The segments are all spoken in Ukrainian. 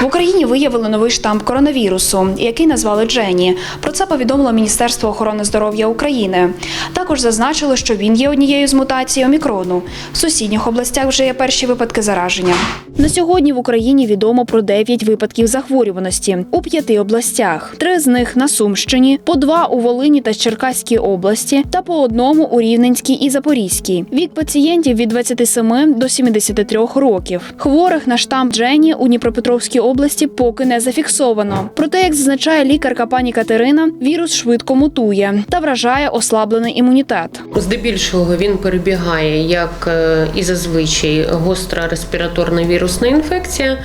В Україні виявили новий штам коронавірусу, який назвали Джені. Про це повідомило Міністерство охорони здоров'я України. Також зазначило, що він є однією з мутацій омікрону. В сусідніх областях вже є перші випадки зараження. На сьогодні в Україні відомо про 9 випадків захворюваності у п'яти областях. Три з них на Сумщині, по два у Волині та Черкаській області та по одному у Рівненській і Запорізькій. Вік пацієнтів від 27 до 73 років. Хворих на штам Джені у Дніпропетровській області поки не зафіксовано. Проте, як зазначає лікарка пані Катерина, вірус швидко мутує та вражає ослаблений імунітет. Здебільшого він перебігає як е, і зазвичай гостра респіраторна вірусна інфекція,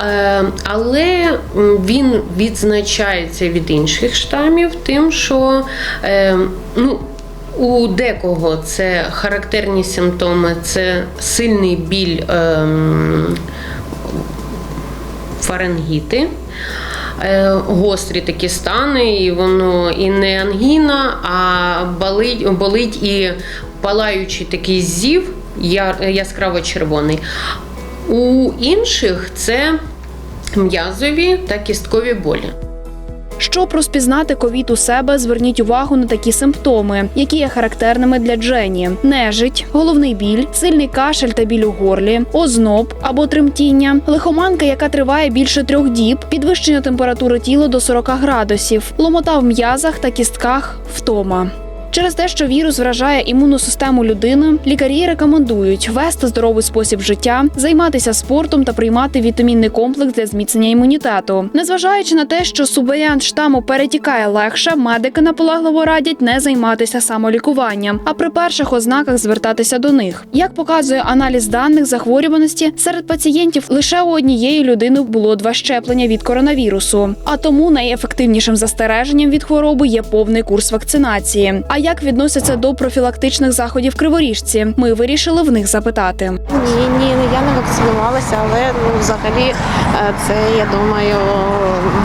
Е, але він відзначається від інших штамів, тим, що е, ну, у декого це характерні симптоми, це сильний біль ем, фарингіти. Е, Гострі такі стани, і воно і не ангіна, а болить, болить і палаючий такий зів яскраво червоний. У інших це м'язові та кісткові болі. Щоб розпізнати ковід у себе, зверніть увагу на такі симптоми, які є характерними для Джені: нежить, головний біль, сильний кашель та біль у горлі, озноб або тремтіння, лихоманка, яка триває більше трьох діб, підвищення температури тіла до 40 градусів, ломота в м'язах та кістках, втома. Через те, що вірус вражає імунну систему людини, лікарі рекомендують вести здоровий спосіб життя, займатися спортом та приймати вітамінний комплекс для зміцнення імунітету. Незважаючи на те, що субваріант штаму перетікає легше, медики наполегливо радять не займатися самолікуванням, а при перших ознаках звертатися до них. Як показує аналіз даних захворюваності, серед пацієнтів лише у однієї людини було два щеплення від коронавірусу. А тому найефективнішим застереженням від хвороби є повний курс вакцинації. А як відносяться до профілактичних заходів криворіжці? Ми вирішили в них запитати. Ні, ні, я не вакцинувалася, але ну, взагалі е, це, я думаю, ну,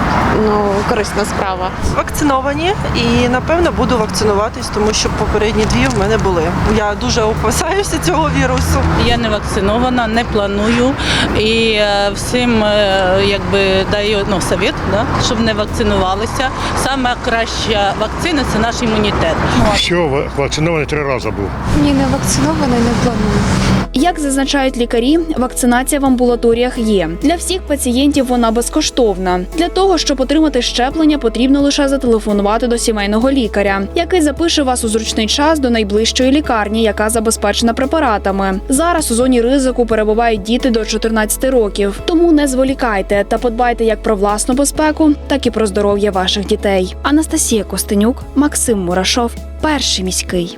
корисна справа. вакциновані і напевно буду вакцинуватись, тому що попередні дві в мене були. Я дуже опасаюся цього вірусу. Я не вакцинована, не планую і е, всім е, якби даю ну, совет, да, щоб не вакцинувалися. Саме краща вакцина це наш імунітет. Все, ва- вакцинований три рази був. Ні, не вакцинована, не планую. Як зазначають лікарі, вакцинація в амбулаторіях є. Для всіх пацієнтів вона безкоштовна. Для того, щоб отримати щеплення, потрібно лише зателефонувати до сімейного лікаря, який запише вас у зручний час до найближчої лікарні, яка забезпечена препаратами. Зараз у зоні ризику перебувають діти до 14 років. Тому не зволікайте та подбайте як про власну безпеку, так і про здоров'я ваших дітей. Анастасія Костенюк, Максим Мурашов, перший міський.